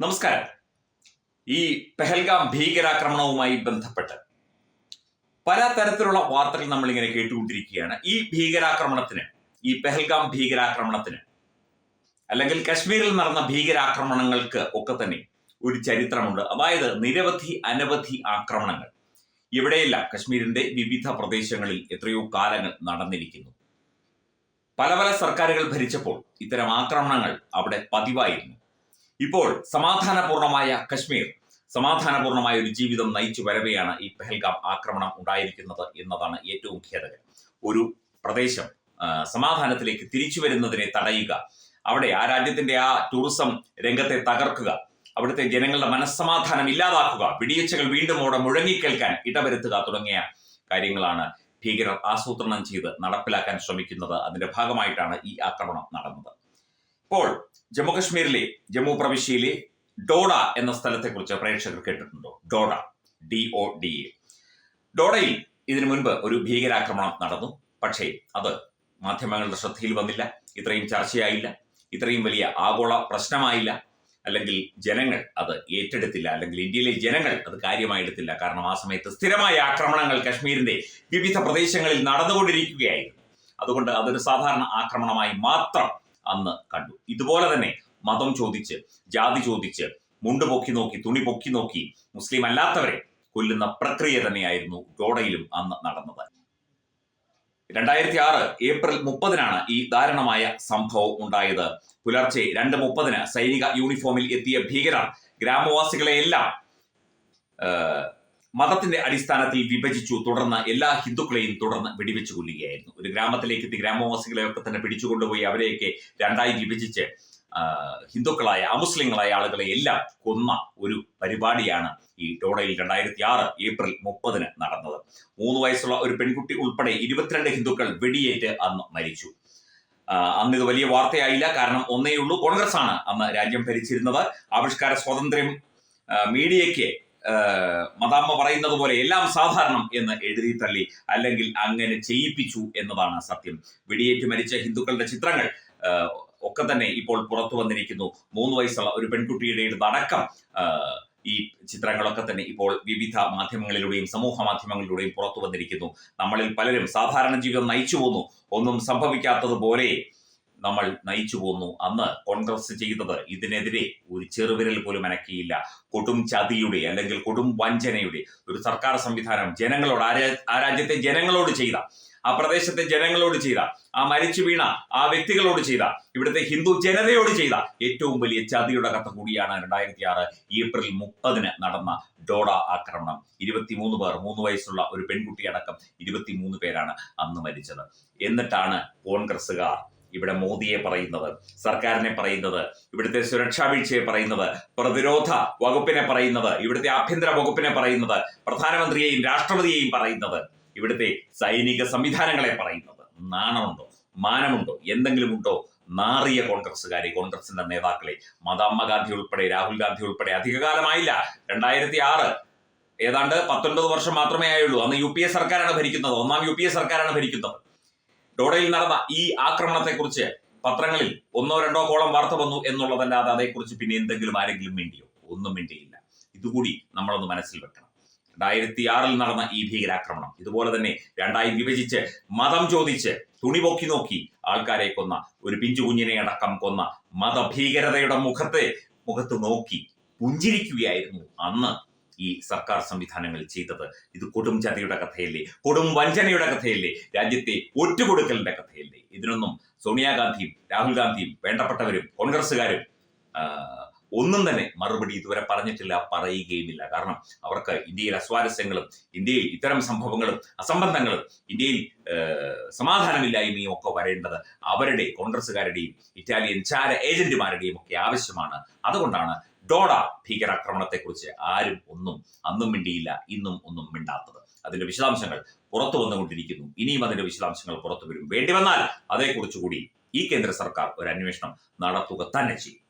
നമസ്കാരം. ഈ പെഹൽഗാം ഭീകരാക്രമണവുമായി ബന്ധപ്പെട്ട് പല തരത്തിലുള്ള വാർത്തകൾ നമ്മൾ ഇങ്ങനെ കേട്ടുകൊണ്ടിരിക്കുകയാണ്. ഈ ഭീകരാക്രമണത്തിന് ഈ പെഹൽഗാം ഭീകരാക്രമണത്തിന് അല്ലെങ്കിൽ കശ്മീരിൽ നടന്ന ഭീകരാക്രമണങ്ങൾക്ക് ഒക്കെ തന്നെ ഒരു ചരിത്രമുണ്ട്. അതായത് നിരവധി അനവധി ആക്രമണങ്ങൾ ഇവിടെയെല്ലാം കശ്മീരിന്റെ വിവിധ പ്രദേശങ്ങളിൽ എത്രയോ കാലങ്ങൾ നടന്നിരിക്കുന്നു. പല പല സർക്കാരുകൾ ഭരിച്ചപ്പോൾ ഇത്തരം ആക്രമണങ്ങൾ അവിടെ പതിവായിരുന്നു. ഇപ്പോൾ സമാധാനപൂർണമായ കശ്മീർ സമാധാനപൂർണമായ ഒരു ജീവിതം നയിച്ചു വരവെയാണ് ഈ പെഹൽഗാം ആക്രമണം ഉണ്ടായിരിക്കുന്നത് എന്നതാണ് ഏറ്റവും ഖേദകരം. ഒരു പ്രദേശം സമാധാനത്തിലേക്ക് തിരിച്ചു വരുന്നതിനെ തടയുക അവിടെ ആ രാജ്യത്തിന്റെ ആ ടൂറിസം രംഗത്തെ തകർക്കുക അവിടുത്തെ ജനങ്ങളുടെ മനസ്സമാധാനം ഇല്ലാതാക്കുക വിടിയച്ചകൾ വീണ്ടും അവിടെ മുഴങ്ങിക്കേൽക്കാൻ ഇടവരുത്തുക തുടങ്ങിയ കാര്യങ്ങളാണ് ഭീകരർ ആസൂത്രണം ചെയ്ത് നടപ്പിലാക്കാൻ ശ്രമിക്കുന്നത്. അതിന്റെ ഭാഗമായിട്ടാണ് ഈ ആക്രമണം നടന്നത്. ഇപ്പോൾ ജമ്മുകശ്മീരിലെ ജമ്മു പ്രവിശ്യയിലെ ഡോഡ എന്ന സ്ഥലത്തെക്കുറിച്ച് പ്രേക്ഷകർ കേട്ടിട്ടുണ്ടോ? Doda. D O D A ഡോഡയിൽ ഇതിനു മുൻപ് ഒരു ഭീകരാക്രമണം നടന്നു. പക്ഷേ അത് മാധ്യമങ്ങളുടെ ശ്രദ്ധയിൽ വന്നില്ല. ഇത്രയും ചർച്ചയായില്ല. ഇത്രയും വലിയ ആഗോള പ്രശ്നമായില്ല. അല്ലെങ്കിൽ ജനങ്ങൾ അത് ഏറ്റെടുത്തില്ല. അല്ലെങ്കിൽ ഇന്ത്യയിലെ ജനങ്ങൾ അത് കാര്യമായി എടുത്തില്ല. കാരണം ആ സമയത്ത് സ്ഥിരമായ ആക്രമണങ്ങൾ കശ്മീരിന്റെ വിവിധ പ്രദേശങ്ങളിൽ നടന്നുകൊണ്ടിരിക്കുകയായിരുന്നു. അതുകൊണ്ട് അതൊരു സാധാരണ ആക്രമണമായി മാത്രം അന്ന് കണ്ടു. ഇതുപോലെ തന്നെ മതം ചോദിച്ച് ജാതി ചോദിച്ച് മുണ്ട് പൊക്കി നോക്കി തുണി പൊക്കി നോക്കി മുസ്ലിം അല്ലാത്തവരെ കൊല്ലുന്ന പ്രക്രിയ തന്നെയായിരുന്നു ഡോഡയിലും അന്ന് നടന്നത്. രണ്ടായിരത്തി ആറ് ഏപ്രിൽ മുപ്പതിനാണ് ഈ ദാരുണമായ സംഭവം ഉണ്ടായത്. പുലർച്ചെ രണ്ട് മുപ്പതിന് സൈനിക യൂണിഫോമിൽ എത്തിയ ഭീകരർ ഗ്രാമവാസികളെയെല്ലാം മതത്തിന്റെ അടിസ്ഥാനത്തിൽ വിഭജിച്ചു തുടർന്ന് എല്ലാ ഹിന്ദുക്കളെയും തുടർന്ന് വെടിവെച്ചു കൊല്ലുകയായിരുന്നു. ഒരു ഗ്രാമത്തിലേക്ക് എത്തി ഗ്രാമവാസികളെയൊക്കെ തന്നെ പിടിച്ചുകൊണ്ടുപോയി അവരെയൊക്കെ രണ്ടായി വിഭജിച്ച് ഹിന്ദുക്കളായ അമുസ്ലിങ്ങളായ ആളുകളെ എല്ലാം കൊന്ന ഒരു പരിപാടിയാണ് ഈ ടോഡയിൽ രണ്ടായിരത്തി ആറ് ഏപ്രിൽ മുപ്പതിന് നടന്നത്. മൂന്ന് വയസ്സുള്ള ഒരു പെൺകുട്ടി ഉൾപ്പെടെ ഇരുപത്തിരണ്ട് ഹിന്ദുക്കൾ വെടിയേറ്റ് അന്ന് മരിച്ചു. അന്ന് ഇത് വലിയ വാർത്തയായില്ല. കാരണം ഒന്നേയുള്ളൂ കോൺഗ്രസ് ആണ് അന്ന് രാജ്യം ഭരിച്ചിരുന്നത്. ആവിഷ്കാര സ്വാതന്ത്ര്യം മീഡിയയ്ക്ക് ആ, മദാമ്മ പറയുന്നത് പോലെ എല്ലാം സാധാരണം എന്ന് എഴുതി തള്ളി അല്ലെങ്കിൽ അങ്ങനെ ചെയ്യിപ്പിച്ചു എന്നതാണ് സത്യം. വെടിയേറ്റ് മരിച്ച ഹിന്ദുക്കളുടെ ചിത്രങ്ങൾ ഒക്കെ തന്നെ ഇപ്പോൾ പുറത്തു വന്നിരിക്കുന്നു. മൂന്ന് വയസ്സുള്ള ഒരു പെൺകുട്ടിയുടെ അടക്കം ഈ ചിത്രങ്ങളൊക്കെ തന്നെ ഇപ്പോൾ വിവിധ മാധ്യമങ്ങളിലൂടെയും സമൂഹ മാധ്യമങ്ങളിലൂടെയും പുറത്തു വന്നിരിക്കുന്നു. നമ്മളിൽ പലരും സാധാരണ ജീവിതം നയിച്ചു പോന്നു. ഒന്നും സംഭവിക്കാത്തതുപോലെ നമ്മൾ നയിച്ചു പോന്നു. അന്ന് കോൺഗ്രസ് ചെയ്തത് ഇതിനെതിരെ ഒരു ചെറുവിരൽ പോലും അനക്കിയില്ല. കൊടും ചതിയുടെ അല്ലെങ്കിൽ കൊടും വഞ്ചനയുടെ ഒരു സർക്കാർ സംവിധാനം ജനങ്ങളോട് ആ രാജ്യത്തെ ജനങ്ങളോട് ചെയ്ത ആ പ്രദേശത്തെ ജനങ്ങളോട് ചെയ്ത ആ മരിച്ചു വീണ ആ വ്യക്തികളോട് ചെയ്ത ഇവിടുത്തെ ഹിന്ദു ജനതയോട് ചെയ്ത ഏറ്റവും വലിയ ചതിയുടെ കഥ കൂടിയാണ് രണ്ടായിരത്തി ആറ് ഏപ്രിൽ മുപ്പതിന് നടന്ന ഡോഡ ആക്രമണം. ഇരുപത്തിമൂന്ന് പേർ മൂന്ന് വയസ്സുള്ള ഒരു പെൺകുട്ടി അടക്കം ഇരുപത്തിമൂന്ന് പേരാണ് അന്ന് മരിച്ചത്. എന്നിട്ടാണ് കോൺഗ്രസ്സുകാർ ഇവിടെ മോദിയെ പറയുന്നത് സർക്കാരിനെ പറയുന്നത് ഇവിടുത്തെ സുരക്ഷാ വീഴ്ചയെ പറയുന്നത് പ്രതിരോധ വകുപ്പിനെ പറയുന്നത് ഇവിടുത്തെ ആഭ്യന്തര വകുപ്പിനെ പറയുന്നത് പ്രധാനമന്ത്രിയെയും രാഷ്ട്രപതിയെയും പറയുന്നത് ഇവിടുത്തെ സൈനിക സംവിധാനങ്ങളെ പറയുന്നത്. നാണമുണ്ടോ? മാനമുണ്ടോ? എന്തെങ്കിലും ഉണ്ടോ നാറിയ കോൺഗ്രസ്സുകാരെ കോൺഗ്രസിന്റെ നേതാക്കളെ മദാമ്മ ഗാന്ധി ഉൾപ്പെടെ രാഹുൽ ഗാന്ധി ഉൾപ്പെടെ അധികകാലമായില്ല. രണ്ടായിരത്തി ആറ് ഏതാണ്ട് പത്തൊൻപത് വർഷം മാത്രമേ ആയുള്ളൂ. അന്ന് യു പി എ സർക്കാരാണ് ഭരിക്കുന്നത്. ഒന്നാം യു പി എ സർക്കാരാണ് ഭരിക്കുന്നത്. ഡോഡയിൽ നടന്ന ഈ ആക്രമണത്തെക്കുറിച്ച് പത്രങ്ങളിൽ ഒന്നോ രണ്ടോ കോളം വാർത്ത വന്നു എന്നുള്ളതല്ലാതെ അതേക്കുറിച്ച് പിന്നെ എന്തെങ്കിലും ആരെങ്കിലും മിണ്ടിയോ? ഒന്നും മിണ്ടിയില്ല. ഇതുകൂടി നമ്മളൊന്ന് മനസ്സിൽ വെക്കണം. രണ്ടായിരത്തി ആറിൽ നടന്ന ഈ ഭീകരാക്രമണം. ഇതുപോലെ തന്നെ രണ്ടായി വിഭജിച്ച് മതം ചോദിച്ച് തുണി പൊക്കി നോക്കി ആൾക്കാരെ കൊന്ന ഒരു പിഞ്ചു കുഞ്ഞിനെ അടക്കം കൊന്ന മതഭീകരതയുടെ മുഖത്തെ മുഖത്ത് നോക്കി പുഞ്ചിരിക്കുകയായിരുന്നു അന്ന് ഈ സർക്കാർ സംവിധാനങ്ങൾ ചെയ്തത്. ഇത് കൊടും ചതിയുടെ കഥയല്ലേ? കൊടും വഞ്ചനയുടെ കഥയല്ലേ? രാജ്യത്തെ ഒറ്റുകൊടുക്കലിന്റെ കഥയല്ലേ? ഇതിനൊന്നും സോണിയാഗാന്ധിയും രാഹുൽ ഗാന്ധിയും വേണ്ടപ്പെട്ടവരും കോൺഗ്രസ്സുകാരും ഒന്നും തന്നെ മറുപടി ഇതുവരെ പറഞ്ഞിട്ടില്ല പറയുകയുമില്ല. കാരണം അവർക്ക് ഇന്ത്യയിൽ അസ്വാരസ്യങ്ങളും ഇന്ത്യയിൽ ഇത്തരം സംഭവങ്ങളും അസംബന്ധങ്ങളും ഇന്ത്യയിൽ സമാധാനമില്ലായ്മയും ഒക്കെ വരേണ്ടത് അവരുടെ കോൺഗ്രസ്സുകാരുടെയും ഇറ്റാലിയൻ ചാര ഏജന്റുമാരുടെയും ഒക്കെ ആവശ്യമാണ്. അതുകൊണ്ടാണ് ഡോഡ ഭീകരാക്രമണത്തെക്കുറിച്ച്. ആരും ഒന്നും അന്നും മിണ്ടിയില്ല ഇന്നും ഒന്നും മിണ്ടാത്തത്. അതിന്റെ വിശദാംശങ്ങൾ പുറത്തു വന്നുകൊണ്ടിരിക്കുന്നു. ഇനിയും അതിന്റെ വിശദാംശങ്ങൾ പുറത്തു വരും. വേണ്ടി വന്നാൽ അതേക്കുറിച്ച് കൂടി ഈ കേന്ദ്ര സർക്കാർ ഒരു അന്വേഷണം നടത്തുക തന്നെ ചെയ്യും.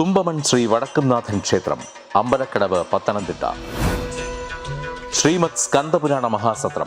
തുമ്പമൺ ശ്രീ വടക്കുംനാഥൻ ക്ഷേത്രം അമ്പലക്കടവ് പത്തനംതിട്ട. ശ്രീമത് സ്കന്ദപുരാണ മഹാസത്രം.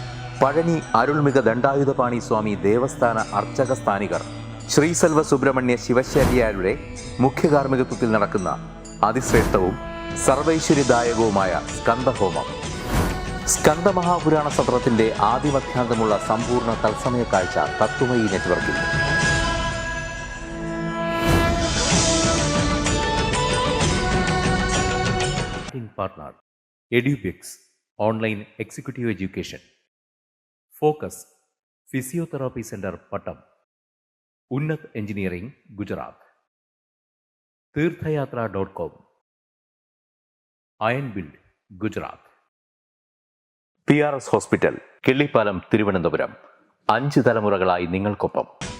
പഴനി അരുൾമിക ദണ്ഡായുധപാണി സ്വാമി ദേവസ്ഥാന അർച്ചക സ്ഥാനികർ. ശ്രീസെൽവ സുബ്രഹ്മണ്യ ശിവശാരിയാരുടെ മുഖ്യ കാർമ്മികത്വത്തിൽ നടക്കുന്ന അതിശ്രേഷ്ഠവും സർവൈശ്വര്യദായകവുമായ സ്കന്ദഹോമം സ്കന്ദമഹാപുരാണ സത്രത്തിന്റെ ആദിമധ്യാന്തമുള്ള സമ്പൂർണ തത്സമയ കാഴ്ച തത്വമയി നെറ്റ്വർക്കിൽ Edubix online executive education focus physiotherapy centre Pattom. Unnath engineering Gujarat. Theerthayathra dot com. Iron build Gujarat. P R S hospital Killipalam Thiruvananthapuram. അഞ്ച് തലമുറകളായി നിങ്ങൾക്കൊപ്പം.